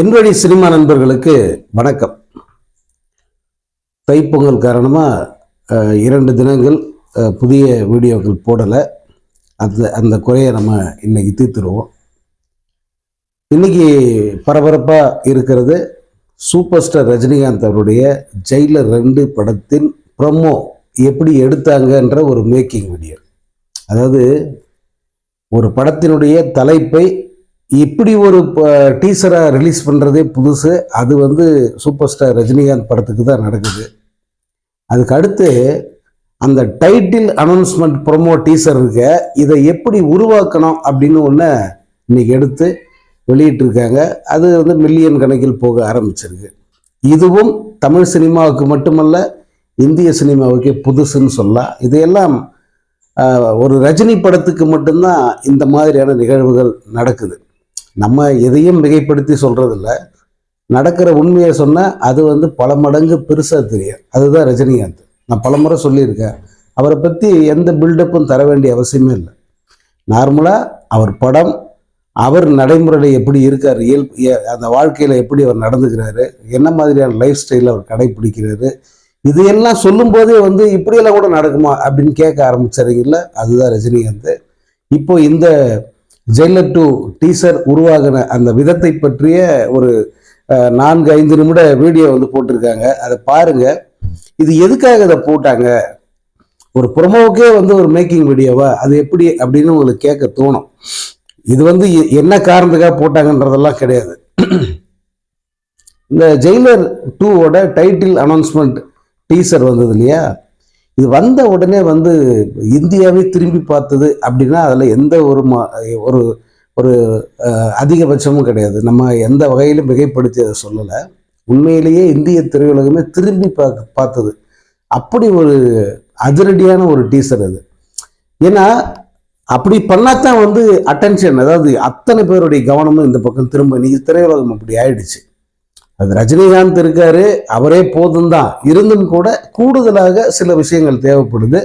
என்வழி cinema நண்பர்களுக்கு வணக்கம். தைப்பொங்கல் காரணமாக இரண்டு தினங்கள் புதிய வீடியோக்கள் போடலை. அந்த அந்த குறையை நம்ம இன்னைக்கு தீர்த்துருவோம். இன்னைக்கு பரபரப்பாக இருக்கிறது சூப்பர் ஸ்டார் ரஜினிகாந்த் அவருடைய ஜெயிலர் ரெண்டு படத்தின் ப்ரொமோ எப்படி எடுத்தாங்கன்ற ஒரு மேக்கிங் வீடியோ. அதாவது ஒரு படத்தினுடைய தலைப்பை இப்படி ஒரு டீசரை ரிலீஸ் பண்ணுறதே புதுசு. அது வந்து சூப்பர் ஸ்டார் ரஜினிகாந்த் படத்துக்கு தான் நடக்குது. அதுக்கு அடுத்து அந்த டைட்டில் அனௌன்ஸ்மெண்ட் ப்ரொமோ டீசர் இருக்க இதை எப்படி உருவாக்கணும் அப்படின்னு ஒன்று இன்னைக்கு எடுத்து வெளியிட்டிருக்காங்க. அது வந்து மில்லியன் கணக்கில் போக ஆரம்பிச்சிருக்கு. இதுவும் தமிழ் சினிமாவுக்கு மட்டுமல்ல இந்திய சினிமாவுக்கே புதுசுன்னு சொல்லலாம். இதையெல்லாம் ஒரு ரஜினி படத்துக்கு மட்டும்தான் இந்த மாதிரியான நிகழ்வுகள் நடக்குது. நம்ம எதையும் மிகைப்படுத்தி சொல்றதில்ல. நடக்கிற உண்மையை சொன்னால் அது வந்து பல மடங்கு பெருசாக தெரியும். அதுதான் ரஜினிகாந்த். நான் பலமுறை சொல்லியிருக்கேன். அவரை பற்றி எந்த பில்டப்பும் தர வேண்டிய அவசியமே இல்லை. நார்மலாக அவர் படம் அவர் நடைமுறையில் எப்படி இருக்கார் இயல் அந்த வாழ்க்கையில் எப்படி அவர் நடந்துக்கிறாரு என்ன மாதிரியான லைஃப் ஸ்டைலில் அவர் கடைபிடிக்கிறாரு இதையெல்லாம் சொல்லும்போதே வந்து இப்படியெல்லாம் கூட நடக்குமா அப்படின்னு கேட்க ஆரம்பிச்சாருங்கல்ல அதுதான் ரஜினிகாந்த். இப்போ இந்த ஜெயிலர் டூ டீசர் உருவாகின அந்த விதத்தை பற்றிய ஒரு நான்கு ஐந்து நிமிட வீடியோ வந்து போட்டிருக்காங்க. அதை பாருங்க. இது எதுக்காக இதை போட்டாங்க? ஒரு ப்ரொமோவுக்கே வந்து ஒரு மேக்கிங் வீடியோவா அது எப்படி அப்படின்னு உங்களுக்கு கேட்க தோணும். இது வந்து எ- என்ன காரணத்துக்காக போட்டாங்கன்றதெல்லாம் கிடையாது. இந்த ஜெயிலர் டூவோட டைட்டில் அனௌன்ஸ்மெண்ட் டீசர் வந்தது இல்லையா? இது வந்த உடனே வந்து இந்தியாவே திரும்பி பார்த்தது அப்படின்னா அதில் எந்த ஒரு மா- ஒரு ஒரு அதிகபட்சமும் கிடையாது. நம்ம எந்த வகையிலும் மிகைப்படுத்தி அதை சொல்லலை. உண்மையிலேயே இந்திய திரையுலகமே திரும்பி பார்க்க பார்த்தது. அப்படி ஒரு அதிரடியான ஒரு டீசர் அது. ஏன்னா அப்படி பண்ணாதான் வந்து அட்டென்ஷன் அதாவது அத்தனை பேருடைய கவனமும் இந்த பக்கம் திரும்ப நீ திரையுலகம் அப்படி ஆயிடுச்சு. அது ரஜினிகாந்த் இருக்காரு அவரே போதும் தான் இருந்தும் கூட கூடுதலாக சில விஷயங்கள் தேவைப்படுது.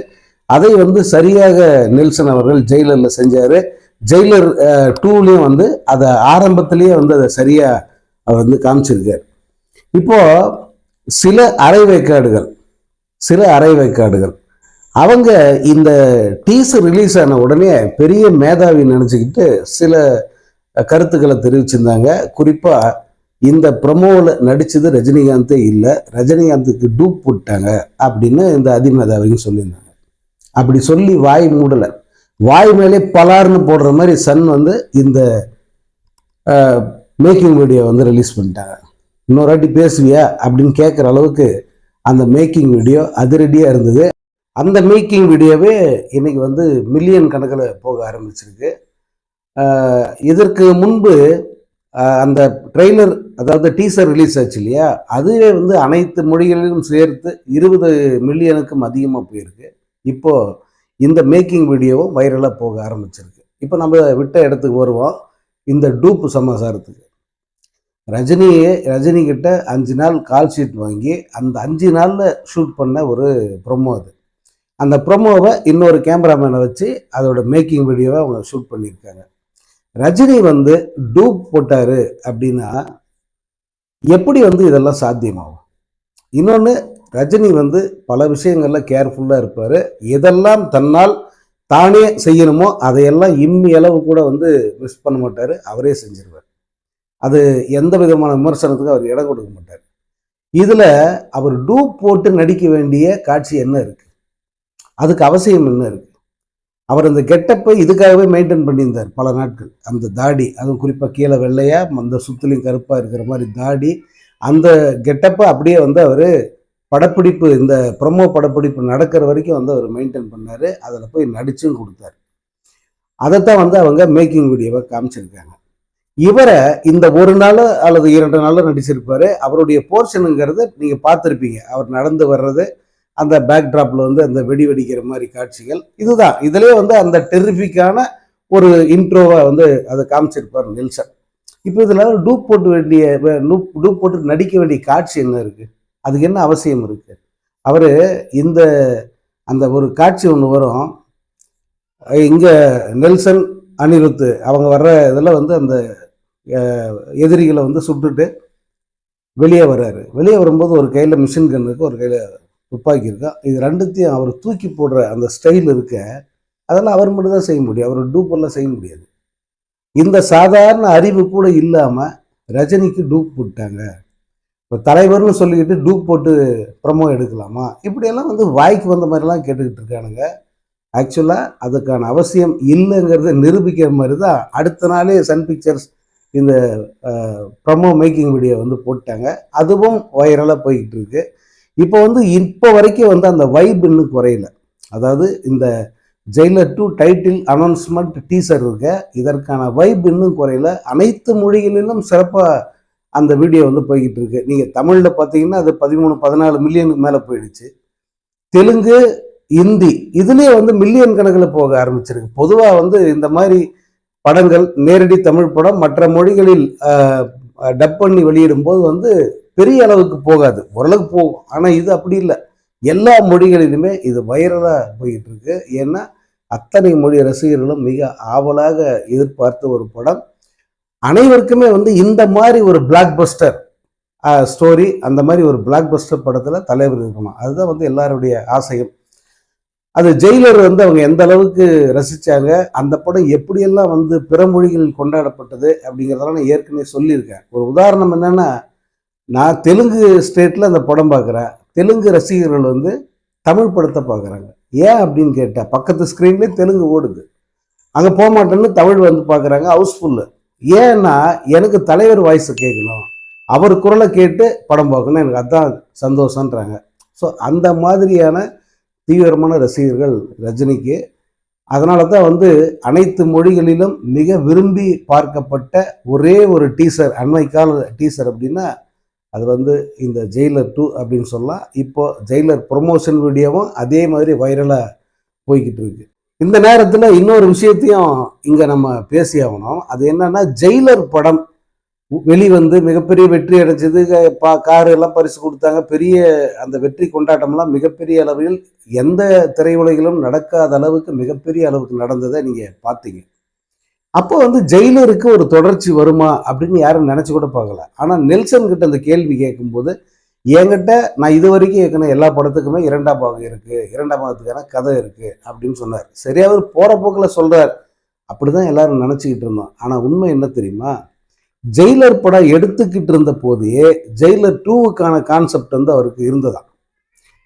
அதை வந்து சரியாக நெல்சன் அவர்கள் ஜெயிலரில் செஞ்சார். ஜெயிலர் டூலையும் வந்து அதை ஆரம்பத்திலேயே வந்து அதை சரியாக அவர் வந்து காமிச்சிருக்கார். இப்போ சில அரை வேக்காடுகள் சில அரை வேக்காடுகள். அவங்க இந்த டீசர் ரிலீஸ் ஆன உடனே பெரிய மேதாவி நினச்சிக்கிட்டு சில கருத்துக்களை தெரிவிச்சிருந்தாங்க. குறிப்பாக இந்த ப்ரமோவில் நடித்தது ரஜினிகாந்தே இல்லை. ரஜினிகாந்துக்கு டூப் போட்டாங்க அப்படின்னு இந்த அதிமேதாவிங்க சொல்லியிருந்தாங்க. அப்படி சொல்லி வாய் மூடலை. வாய் மேலே பலார்னு போடுற மாதிரி சன் வந்து இந்த மேக்கிங் வீடியோ வந்து ரிலீஸ் பண்ணிட்டாங்க. இன்னொரு வாட்டி பேசுவியா அப்படின்னு கேட்குற அளவுக்கு அந்த மேக்கிங் வீடியோ அதிரடியாக இருந்தது. அந்த மேக்கிங் வீடியோவே இன்னைக்கு வந்து மில்லியன் கணக்கில் போக ஆரம்பிச்சிருக்கு. இதற்கு முன்பு அந்த ட்ரெய்லர் அதாவது டீசர் ரிலீஸ் ஆச்சு இல்லையா? அதுவே வந்து அனைத்து மொழிகளிலும் சேர்த்து இருபது மில்லியனுக்கும் அதிகமாக போயிருக்கு. இப்போ இந்த மேக்கிங் வீடியோவும் வைரலாக போக ஆரம்பிச்சிருக்கு. இப்போ நம்ம விட்ட இடத்துக்கு வருவோம். இந்த டூப்பு சமாசாரத்துக்கு. ரஜினியே ரஜினி கிட்ட அஞ்சு நாள் கால் ஷீட் வாங்கி அந்த அஞ்சு நாளில் ஷூட் பண்ண ஒரு ப்ரொமோ அது. அந்த ப்ரொமோவை இன்னொரு கேமராமேனை வச்சு அதோட மேக்கிங் வீடியோவை அவங்க ஷூட் பண்ணியிருக்காங்க. ரஜினி வந்து டூப் போட்டார் அப்படின்னா எப்படி வந்து இதெல்லாம் சாத்தியமாகும்? இன்னொன்று ரஜினி வந்து பல விஷயங்களில் கேர்ஃபுல்லாக இருப்பார். எதெல்லாம் தன்னால் தானே செய்யணுமோ அதையெல்லாம் இம்மி அளவு கூட வந்து மிஸ் பண்ண மாட்டார். அவரே செஞ்சிருவார். அது எந்த விதமான விமர்சனத்துக்கும் அவர் இடம் கொடுக்க மாட்டார். இதில் அவர் டூப் போட்டு நடிக்க வேண்டிய காட்சி என்ன இருக்குது அதுக்கு அவசியம் என்ன இருக்குது அவர் அந்த கெட்டப்பை இதுக்காகவே மெயின்டைன் பண்ணியிருந்தார் பல நாட்கள். அந்த தாடி அதுவும் குறிப்பாக கீழே வெள்ளையாக அந்த சுத்துலையும் கருப்பாக இருக்கிற மாதிரி தாடி அந்த கெட்டப்பை அப்படியே வந்து அவர் படப்பிடிப்பு இந்த ப்ரொமோ படப்பிடிப்பு நடக்கிற வரைக்கும் வந்து அவர் மெயின்டைன் பண்ணார். அதில் போய் நடிச்சும் கொடுத்தாரு. அதைத்தான் வந்து அவங்க மேக்கிங் வீடியோவை காமிச்சிருக்காங்க. இவரை இந்த ஒரு நாள் அல்லது இரண்டு நாளில் நடிச்சிருப்பார். அவருடைய போர்ஷனுங்கிறத நீங்கள் பார்த்துருப்பீங்க. அவர் நடந்து வர்றது அந்த பேக்ட்ராப்பில் வந்து அந்த வெடி வெடிக்கிற மாதிரி காட்சிகள். இதுதான். இதுலேயே வந்து அந்த டெரிஃபிக்கான ஒரு இன்ட்ரோவை வந்து அதை காமிச்சிருப்பார் நெல்சன். இப்போ இதில் டூப் போட்டு வேண்டிய டூப் டூப் போட்டு நடிக்க வேண்டிய காட்சி என்ன இருக்குது அதுக்கு என்ன அவசியம் இருக்குது அவர் இந்த அந்த ஒரு காட்சி ஒன்று வரும். இங்கே நெல்சன் அனிருத்து அவங்க வர்ற இதில் வந்து அந்த எதிரிகளை வந்து சுட்டுட்டு வெளியே வர்றாரு. வெளியே வரும்போது ஒரு கையில் மிஷின் கன் இருக்குது ஒரு கையில் துப்பாக்கி இருக்கா இது ரெண்டுத்தையும் அவர் தூக்கி போடுற அந்த ஸ்டைல் இருக்க அதெல்லாம் அவர் மட்டும் தான் செய்ய முடியும். அவர் டூப்பெல்லாம் செய்ய முடியாது. இந்த சாதாரண அறிவு கூட இல்லாமல் ரஜினிக்கு டூப் போட்டாங்க. இப்போ தலைவர்னு சொல்லிக்கிட்டு டூப் போட்டு ப்ரமோ எடுக்கலாமா? இப்படியெல்லாம் வந்து வாய்க்கு வந்த மாதிரிலாம் கேட்டுக்கிட்டு இருக்கானுங்க. ஆக்சுவலாக அதுக்கான அவசியம் இல்லைங்கிறத நிரூபிக்கிற மாதிரி தான் அடுத்த நாளே சன் பிக்சர்ஸ் இந்த ப்ரமோ மேக்கிங் வீடியோ வந்து போட்டாங்க. அதுவும் வைரலாக போய்கிட்டு இருக்குது இப்போ வந்து இப்போ வரைக்கும் வந்து அந்த வைப் இன்னும் குறையல. அதாவது இந்த Jailer two title announcement teaser இருக்க இதற்கான வைப் இன்னும் குறையல. அனைத்து மொழிகளிலும் சிறப்பாக அந்த வீடியோ வந்து போய்கிட்டு இருக்கு. நீங்கள் தமிழில் பார்த்தீங்கன்னா அது பதிமூணு பதினாலு மில்லியனுக்கு மேலே போயிடுச்சு. தெலுங்கு இந்தி இதுலேயே வந்து மில்லியன் கணக்கில் போக ஆரம்பிச்சிருக்கு. பொதுவாக வந்து இந்த மாதிரி படங்கள் நேரடி தமிழ் படம் மற்ற மொழிகளில் டப் பண்ணி வெளியிடும் போது வந்து பெரிய அளவுக்கு போகாது. ஓரளவுக்கு போகும். ஆனால் இது அப்படி இல்லை. எல்லா மொழிகளிலுமே இது வைரலாக போயிட்டு இருக்கு ஏன்னா அத்தனை மொழி ரசிகர்களும் மிக ஆவலாக எதிர்பார்த்த ஒரு படம். அனைவருக்குமே வந்து இந்த மாதிரி ஒரு பிளாக் பஸ்டர் ஸ்டோரி அந்த மாதிரி ஒரு பிளாக் பஸ்டர் படத்தில் தலைவர் இருக்கணும். அதுதான் வந்து எல்லாருடைய ஆசையும். அது ஜெயிலர் வந்து அவங்க எந்த அளவுக்கு ரசித்தாங்க அந்த படம் எப்படியெல்லாம் வந்து பிற மொழிகளில் கொண்டாடப்பட்டது அப்படிங்கிறதெல்லாம் நான் ஏற்கனவே சொல்லியிருக்கேன். ஒரு உதாரணம் என்னென்னா நான் தெலுங்கு ஸ்டேட்டில் அந்த படம் பார்க்குறேன். தெலுங்கு ரசிகர்கள் வந்து தமிழ் படத்தை பார்க்குறாங்க. ஏன் அப்படின்னு கேட்டால் பக்கத்து ஸ்க்ரீன்லேயே தெலுங்கு ஓடுது. அங்கே போக மாட்டேன்னு தமிழ் வந்து பார்க்குறாங்க ஹவுஸ்ஃபுல்லு ஏன்னா எனக்கு தலைவர் வாய்ஸை கேட்கணும். அவர் குரலை கேட்டு படம் பார்க்கணும். எனக்கு அதான் சந்தோஷன்றாங்க ஸோ அந்த மாதிரியான தீவிரமான ரசிகர்கள் ரஜினிக்கு அதனால தான் வந்து அனைத்து மொழிகளிலும் மிக விரும்பி பார்க்கப்பட்ட ஒரே ஒரு டீசர் அண்மைக்கால டீசர் அப்படின்னா அது வந்து இந்த ஜெயிலர் டூ அப்படின்னு சொல்லலாம் இப்போ ஜெயிலர் ப்ரொமோஷன் வீடியோவும் அதே மாதிரி வைரலாக போய்கிட்டு இருக்கு. இந்த நேரத்தில் இன்னொரு விஷயத்தையும் இங்கே நம்ம பேசி ஆகணும். அது என்னன்னா ஜெயிலர் படம் வெளிவந்து மிகப்பெரிய வெற்றி அடைஞ்சது. பா காரு எல்லாம் பரிசு கொடுத்தாங்க. பெரிய அந்த வெற்றி கொண்டாட்டம்லாம் மிகப்பெரிய அளவில் எந்த திரையுலகிலும் நடக்காத அளவுக்கு மிகப்பெரிய அளவுக்கு நடந்ததை நீங்கள் பார்த்தீங்க. அப்போ வந்து ஜெயிலருக்கு ஒரு தொடர்ச்சி வருமா அப்படின்னு யாரும் நினச்சி கூட பார்க்கல. ஆனால் நெல்சன் கிட்ட அந்த கேள்வி கேட்கும்போது என்கிட்ட நான் இது வரைக்கும் ஏற்கனவே எல்லா படத்துக்குமே இரண்டாம் பாகம் இருக்குது இரண்டாம் பாகத்துக்கான கதை இருக்குது அப்படின்னு சொன்னார். சரி அவர் போகிற போக்கில் அப்படி தான் எல்லாரும் நினச்சிக்கிட்டு இருந்தோம். ஆனால் உண்மை என்ன தெரியுமா? ஜெயிலர் படம் எடுத்துக்கிட்டு இருந்த போதே ஜெயிலர் டூவுக்கான கான்செப்ட் வந்து அவருக்கு இருந்ததாம்.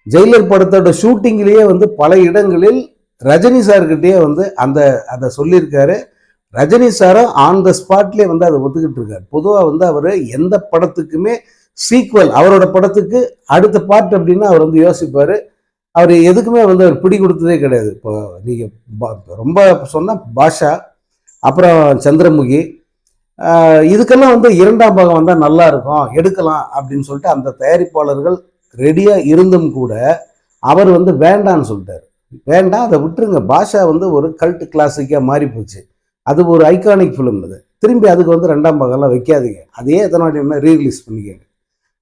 ஜெயிலர் படத்தோட ஷூட்டிங்லேயே வந்து பல இடங்களில் ரஜினி சார்கிட்டயே வந்து அந்த அதை சொல்லியிருக்காரு. ரஜினி சாரும் ஆன் த ஸ்பாட்லேயே வந்து அதை ஒத்துக்கிட்டு இருக்கார். பொதுவாக வந்து அவர் எந்த படத்துக்குமே சீக்வல் அவரோட படத்துக்கு அடுத்த பார்ட் அப்படின்னா அவர் வந்து யோசிப்பார். அவர் எதுக்குமே வந்து அவர் பிடி கொடுத்ததே கிடையாது. இப்போ நீங்கள் ரொம்ப சொன்னால் பாஷா அப்புறம் சந்திரமுகி இதுக்கெல்லாம் வந்து இரண்டாம் பாகம் வந்தால் நல்லா இருக்கும் எடுக்கலாம் அப்படின்னு சொல்லிட்டு அந்த தயாரிப்பாளர்கள் ரெடியாக இருந்தும் கூட அவர் வந்து வேண்டான்னு சொல்லிட்டார். வேண்டாம் அதை விட்டுருங்க. பாஷா வந்து ஒரு கல்ட் கிளாசிக்காக மாறி போச்சு அது ஒரு ஐகானிக் ஃபிலிம் அது. திரும்பி அதுக்கு வந்து ரெண்டாம் பாகம்லாம் வைக்காதீங்க. அதையே எத்தனை வாட்டி ரீரிலீஸ் பண்ணிக்கங்க.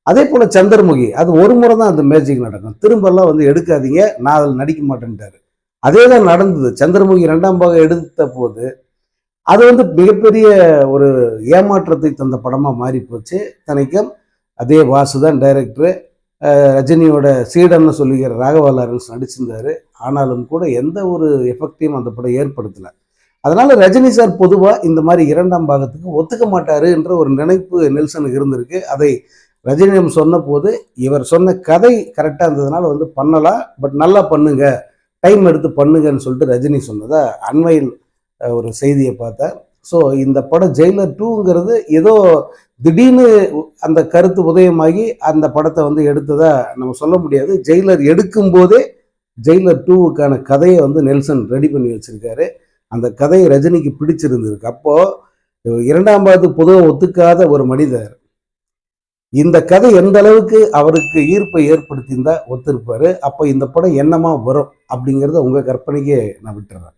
அதே போல் சந்திரமுகி அது ஒரு முறை தான் அந்த மேஜிக் நடக்கும். திரும்பெல்லாம் வந்து எடுக்காதீங்க. நான் அதில் நடிக்க மாட்டேன்ட்டாரு. அதே தான் நடந்தது. சந்திரமுகி ரெண்டாம் பாகம் எடுத்த போது அது வந்து மிகப்பெரிய ஒரு ஏமாற்றத்தை தந்த படமாக மாறி போச்சு. தனிக்கும் அதே வாசு தான் டைரக்டரு ரஜினியோட சீடன்னு சொல்லுகிற ராகவா லாரன்ஸ் நடிச்சிருந்தாரு. ஆனாலும் கூட எந்த ஒரு எஃபெக்டையும் அந்த படம் ஏற்படுத்தலை. அதனால் ரஜினி சார் பொதுவாக இந்த மாதிரி இரண்டாம் பாகத்துக்கு ஒத்துக்க மாட்டார் என்ற ஒரு நினைப்பு நெல்சனுக்கு இருந்திருக்கு. அதை ரஜினியம் சொன்ன போது இவர் சொன்ன கதை கரெக்டாக இருந்ததுனால வந்து பண்ணலாம் பட் நல்லா பண்ணுங்க டைம் எடுத்து பண்ணுங்கன்னு சொல்லிட்டு ரஜினி சொன்னதை அண்மையில் ஒரு செய்தியை பார்த்தேன். ஸோ இந்த படம் ஜெயிலர் டூங்கிறது ஏதோ திடீர்னு அந்த கருத்து உதயமாகி அந்த படத்தை வந்து எடுத்ததா நம்ம சொல்ல முடியாது. ஜெயிலர் எடுக்கும்போதே ஜெயிலர் டூவுக்கான கதையை வந்து நெல்சன் ரெடி பண்ணி வச்சுருக்காரு. அந்த கதை ரஜினிக்கு பிடிச்சிருந்திருக்கு. அப்போது இரண்டாம் பாகத்து பொதுவாக ஒத்துக்காத ஒரு மனிதர். இந்த கதை எந்த அளவுக்கு அவருக்கு ஈர்ப்பை ஏற்படுத்தியிருந்தா ஒத்துருப்பார் அப்போ இந்த படம் என்னமா வரும் அப்படிங்கிறத உங்கள் கற்பனைக்கே நான் விட்டுறேன்.